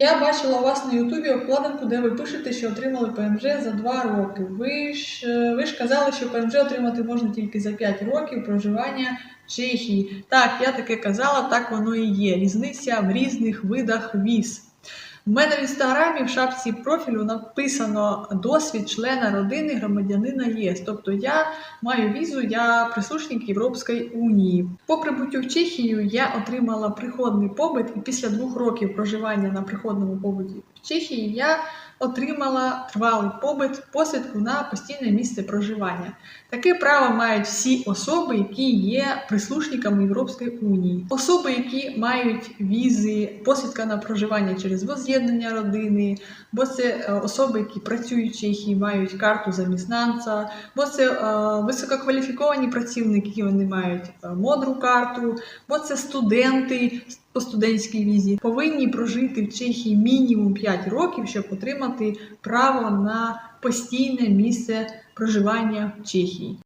Я бачила у вас на Ютубі обкладинку, де ви пишете, що отримали ПМЖ за 2 роки. Ви ж, е, ви ж казали, що ПМЖ отримати можна тільки за 5 років проживання в Чехії. Так, я таке казала, так воно і є. Різниця в різних видах віз. У мене в інстаграмі в шапці профілю написано досвід члена родини громадянина ЄС. Тобто я маю візу, я присушник Європейської унії. По прибуттю в Чехію я отримала приходний побит, і після двох років проживання на приходному побуті в Чехії я отримала тривалий побит посвідку на постійне місце проживання. Таке право мають всі особи, які є прислушниками Європейської унії. Особи, які мають візи, посвідка на проживання через воз'єднання родини, бо це е, особи, які працюють в мають карту заміснанця, бо це е, висококваліфіковані працівники, вони мають е, модру карту, бо це студенти по студентській візі, повинні прожити в Чехії мінімум 5 років, щоб отримати право на постійне місце проживання в Чехії.